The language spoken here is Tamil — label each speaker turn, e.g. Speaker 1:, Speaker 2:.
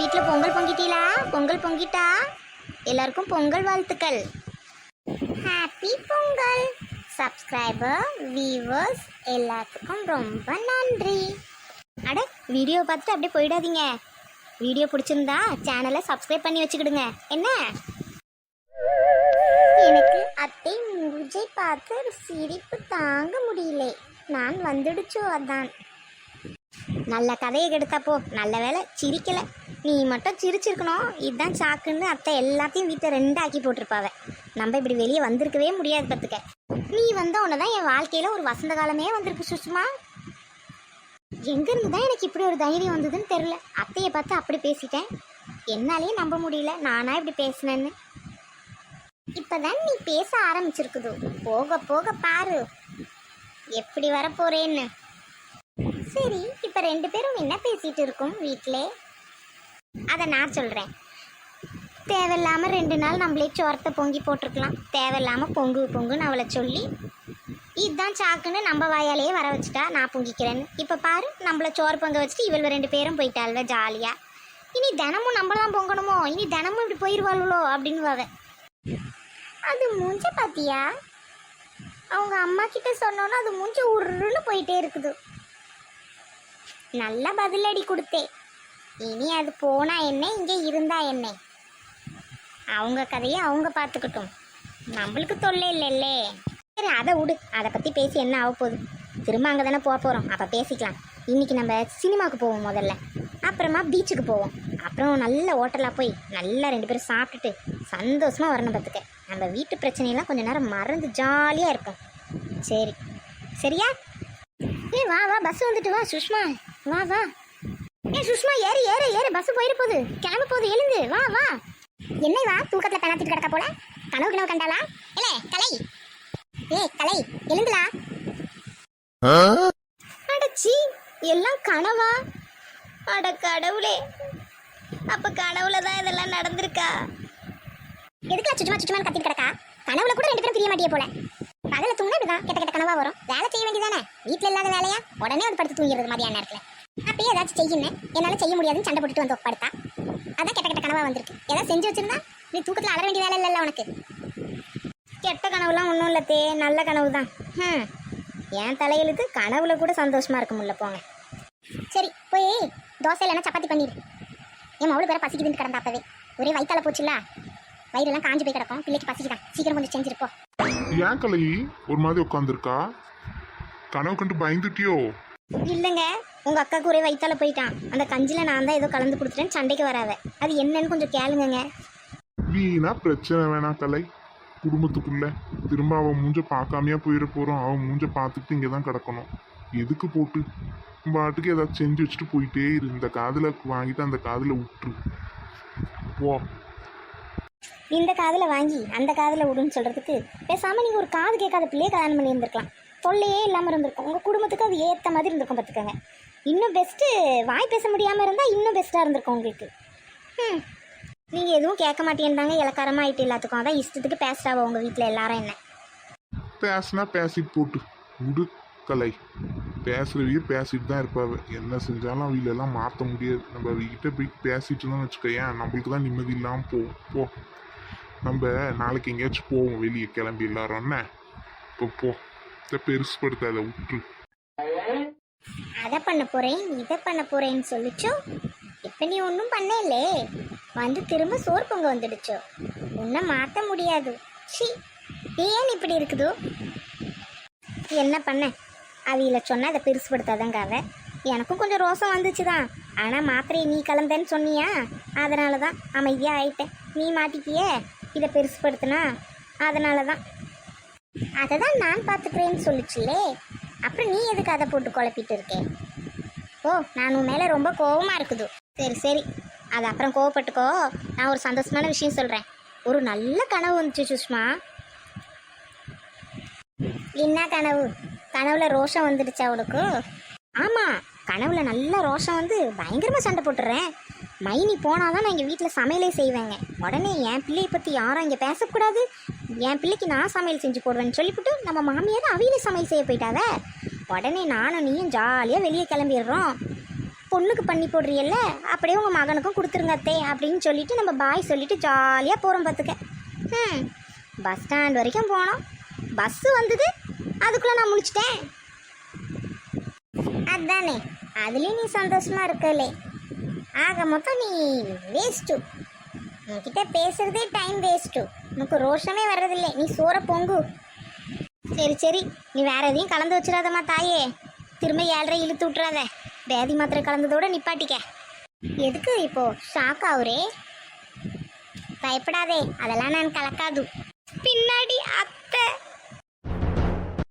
Speaker 1: வீட்டில் பொங்கல் பொங்கிட்டீங்களா பொங்கல் பொங்கிட்டா? எல்லாருக்கும் பொங்கல் வாழ்த்துக்கள். ஹாப்பி பொங்கல். சப்ஸ்கிரைபர் வியூவர்ஸ் எல்லாத்துக்கும் ரொம்ப நன்றி. அட வீடியோ பார்த்துட்டு அப்படியே போயிடாதீங்க. வீடியோ பிடிச்சிருந்தா சேனலை சப்ஸ்கிரைப் பண்ணி வச்சுக்கிடுங்க. என்ன? எனக்கு அத்தை மூஜை பார்த்து சிரிப்பு தாங்க முடியல. நான் வந்துடுச்சோ அதான். நல்ல கதையை கெடுத்தாப்போ நல்ல வேலை சிரிக்கலை. நீ மட்டும் சிரிச்சிருக்கணும். இதுதான் சாக்குன்னு அத்தை எல்லாத்தையும் வீட்டை ரெண்டாக்கி போட்டிருப்பாவ. நம்ம இப்படி வெளியே வந்திருக்கவே முடியாது பார்த்துக்க நீ வந்த உடனே தான் என் வாழ்க்கையில் ஒரு வசந்த காலமே வந்திருக்கு சுஷ்மா. எங்கேருந்து தான் எனக்கு இப்படி ஒரு தைரியம் வந்ததுன்னு தெரில அத்தையை பார்த்து அப்படி பேசிட்டேன். என்னாலேயே நம்ப முடியல. நானாக இப்படி பேசினேன்னு. இப்போதான் நீ பேச ஆரம்பிச்சிருக்குது. போக போக பாரு. எப்படி வரப்போறேன்னு. சரி இப்போ ரெண்டு பேரும் என்ன பேசிகிட்டு இருக்கோம் வீட்டிலே அதை நான் சொல்கிறேன் தேவையில்லாமல் ரெண்டு நாள் நம்மளே சோரத்தை பொங்கி போட்டிருக்கலாம். தேவையில்லாமல் பொங்கு பொங்குன்னு அவளை சொல்லி இதுதான் சாக்குன்னு நம்ம வாயாலேயே வர வச்சுட்டா நான் பொங்கிக்கிறேன்னு. இப்போ பாரு நம்மள சோறு பொங்க வச்சுட்டு இவள் ரெண்டு பேரும் போயிட்டாள்வ ஜாலியாக இனி தினமும் நம்ம தான் பொங்கணுமோ? இனி தினமும் இப்படி போயிடுவாளுவோ அப்படின்னு அவ அது மூஞ்ச பாத்தியா? அவங்க அம்மா கிட்ட சொன்னோன்னா அது மூஞ்ச உருன்னு போயிட்டே இருக்குது. நல்ல பதிலடி கொடுத்தேன் இனி அது போனா என்ன இங்கே இருந்தா என்ன? அவங்க கதையை அவங்க பார்த்துக்கட்டும். நம்மளுக்கு தொல்லை இல்லைல்லே. சரி அதை விடு. அதை பற்றி பேசி என்ன ஆக போகுது? திரும்ப அங்கே தானே போக போகிறோம் அப்போ பேசிக்கலாம். இன்னைக்கு நம்ம சினிமாவுக்கு போவோம் முதல்ல. அப்புறமா பீச்சுக்கு போவோம். அப்புறம் நல்ல ஹோட்டலாக போய் நல்லா ரெண்டு பேரும் சாப்பிட்டுட்டு சந்தோஷமாக வரணும் பார்த்துக்க. நம்ம வீட்டு பிரச்சனையெல்லாம் கொஞ்சம் நேரம் மறந்து ஜாலியாக இருக்கும் சரி. சரியா? ஏ வா வா பஸ் வந்துட்டு வா சுஷ்மா. வா வா. ஏ சுஷ்மா ஏறு ஏறு ஏறு. பஸ் போயிட போகுது கிளம்ப போகுது எழுந்து. வா வா. என்ன வா? தூக்கத்துல பெணாத்திட்டு கிடக்க போல. கனவு கனவு கண்டாளா? இல்ல கலை. ஏ கலை. எழுந்துலா. அடச்சி எல்லாம் கனவா? அட கடவுளே. அப்ப கனவுல தான் இதெல்லாம் நடந்திருக்கா? எதுக்குல சுச்சுமா சுச்சுமா கத்திட்டு கிடக்கா? கனவுல கூட ரெண்டு பேரும் பிரிய மாட்டியே போல. பகல தூங்கினா இப்படிதான். கெட்ட கெட்ட கனவா வரும். வேலை செய்ய வேண்டியதானே வீட்டுல இல்லாத வேலையா? உடனே வந்து படுத்து தூங்கிடுறது மதியான நேரத்துல. அப்பயே ஏதாச்சும் செய்யணும் என்னால செய்ய முடியாதுன்னு சண்டை போட்டுட்டு வந்து படுத்தா. அதான் கெட்ட கெட்ட கனவா வந்திருக்கு. ஏதாவது செஞ்சு வச்சிருந்தா நீ தூக்கத்துல அலற வேண்டிய வேலை இல்லைல்ல உனக்கு. கெட்ட கனவுலாம் ஒன்றும் இல்லை தே நல்ல கனவு தான் ம் என் தலையெழுத்து கனவுல கூட சந்தோஷமா இருக்க முடியல போங்க. சரி போய் தோசை இல்லைன்னா சப்பாத்தி பண்ணிடு. என் மவுளு பேர பசிக்குதுன்னு கிடந்தா அப்பவே. ஒரே வயித்தால போச்சுல்ல. வயிறெல்லாம் காஞ்சு போய் கிடக்கும். பிள்ளைக்கு பசிக்குதான். சீக்கிரம் கொஞ்சம் செஞ்சிருப்போம்
Speaker 2: ஏன் கலை? ஒரு மாதிரி உட்காந்துருக்கா கனவு கண்டு பயந்துட்டியோ?
Speaker 1: இல்லைங்க. உங்க அக்காவுக்கு ஒரே வயித்தால போயிட்டான். அந்த கஞ்சில நான் தான் ஏதோ கலந்து கொடுத்துட்டேன்னு சண்டைக்கு வராவ அது என்னன்னு கொஞ்சம் கேளுங்கங்க.
Speaker 2: வீணா பிரச்சனை வேணாம் கலை குடும்பத்துக்குள்ள. திரும்ப அவன் மூஞ்ச பார்க்காமையா போயிட போறோம். அவன் மூஞ்ச பார்த்துட்டு இங்கே தான் கிடக்கணும். எதுக்கு போட்டு? பாட்டுக்கு ஏதாச்சும் செஞ்சு வச்சுட்டு போயிட்டே இரு. இந்த காதுல வாங்கிட்டு அந்த காதுல விட்டுரு போ.
Speaker 1: இந்த காதுல வாங்கி அந்த காதுல விடுன்னு சொல்றதுக்கு பேசாம நீங்க ஒரு காது கேட்காத பிள்ளையே கல்யாணம் பண்ணி இருந்திருக்கலாம் தொல்லையே இல்லாம இருந்திருக்கும். உங்க குடும்பத்துக்கு அது ஏத்த மாதிரி இருந்திருக்கும் பார்த்துக்கோங்க. இன்னும் பெஸ்ட்டு வாய் பேச முடியாமல் இருந்தால் இன்னும் பெஸ்ட்டாக இருந்திருக்கும் உங்களுக்கு. ம் நீங்கள் எதுவும் கேட்க மாட்டேன்றாங்க இலக்காரமாக ஆகிட்டு எல்லாத்துக்கும். அதான் இஷ்டத்துக்கு பேசுகிறாவோ உங்கள் வீட்டில் எல்லாரும் என்ன?
Speaker 2: பேசுனா பேசிட்டு போட்டு. விடு கலை. பேசுறவிய பேசிட்டு தான் இருப்பாவ. என்ன செஞ்சாலும் அவங்களெல்லாம் மாற்ற முடியாது. நம்ம அவகிட்ட போய் பேசிட்டு இருந்தோம்னு வச்சுக்கோயேன் நம்மளுக்கு தான் நிம்மதி இல்லாமல் போகும் போ. நம்ம நாளைக்கு எங்கேயாச்சும் போவோம் வெளியே கிளம்பி எல்லாரும். என்ன? இப்போ போ. இதை பெருசுப்படுத்தாத விட்டுரு.
Speaker 1: அதை பண்ண போகிறேன் இதை பண்ண போகிறேன்னு சொல்லிச்சோ? இப்போ நீ ஒன்றும் பண்ணலே வந்து திரும்ப சோறு பொங்க வந்துடுச்சோ? உன்னை மாற்ற முடியாது. சி ஏன் இப்படி இருக்குதோ? என்ன பண்ண? அவியில் சொன்னால் அதை பெருசுப்படுத்தாதங்க அவ எனக்கும் கொஞ்சம் ரோசம் வந்துச்சு தான் ஆனால் மாத்திரையை நீ கலந்தேன்னு சொன்னியா? அதனால தான் அமைதியாக ஆயிட்டேன். நீ மாட்டிக்கியே? இதை பெருசுப்படுத்தினா அதனால தான் அதை தான் நான் பார்த்துக்கிறேன்னு சொல்லிச்சுலே அப்புறம் நீ எதுக்கு அதை போட்டு குழப்பிட்டு இருக்கே? ஓ நான் உன் மேலே ரொம்ப கோபமாக இருக்குது. சரி சரி. அது அப்புறம் கோவப்பட்டுக்கோ. நான் ஒரு சந்தோஷமான விஷயம் சொல்கிறேன் ஒரு நல்ல கனவு வந்துச்சு சுஷ்மா. என்ன கனவு? கனவுல ரோஷம் வந்துடுச்சா அவளுக்கு ஆமாம் கனவுல நல்ல ரோஷம் வந்து பயங்கரமாக சண்டை போட்டுறேன். மைனி போனால் தான் நான் எங்கள் வீட்டில் சமையலே செய்வேங்க. உடனே என் பிள்ளையை பற்றி யாரும் இங்கே பேசக்கூடாது. என் பிள்ளைக்கு நான் சமையல் செஞ்சு போடுவேன்னு சொல்லிவிட்டு நம்ம மாமியார் அவையிலே சமையல் செய்ய போயிட்டாவ. உடனே நானும் நீயும் ஜாலியாக வெளியே கிளம்பிடுறோம். பொண்ணுக்கு பண்ணி போடுறியல்ல அப்படியே உங்கள் மகனுக்கும் கொடுத்துருங்க அத்தே அப்படின்னு சொல்லிட்டு நம்ம பாய் சொல்லிட்டு ஜாலியாக போகிறோம் பார்த்துக்க ம் பஸ் ஸ்டாண்ட் வரைக்கும் போனோம். பஸ்ஸு வந்தது அதுக்குள்ளே நான் முழிச்சிட்டேன். அதானே அதுலேயும் நீ சந்தோஷமாக இருக்கலே. ஆக மொத்தம் நீ வேஸ்ட்டு உங்ககிட்ட பேசுகிறதே டைம் வேஸ்ட்டு உனக்கு ரோஷமே வர்றதில்லை. நீ சோற பொங்கு. சரி சரி. நீ வேற எதையும் கலந்து வச்சிடாதம்மா தாயே. திரும்ப ஏழரை இழுத்து விட்றாத வேதி மாத்திரை கலந்ததோட நிப்பாட்டிக்க. எதுக்கு இப்போ? ஷாக் ஆகுறே பயப்படாதே. அதெல்லாம் நான் கலக்காது. பின்னாடி அத்தை.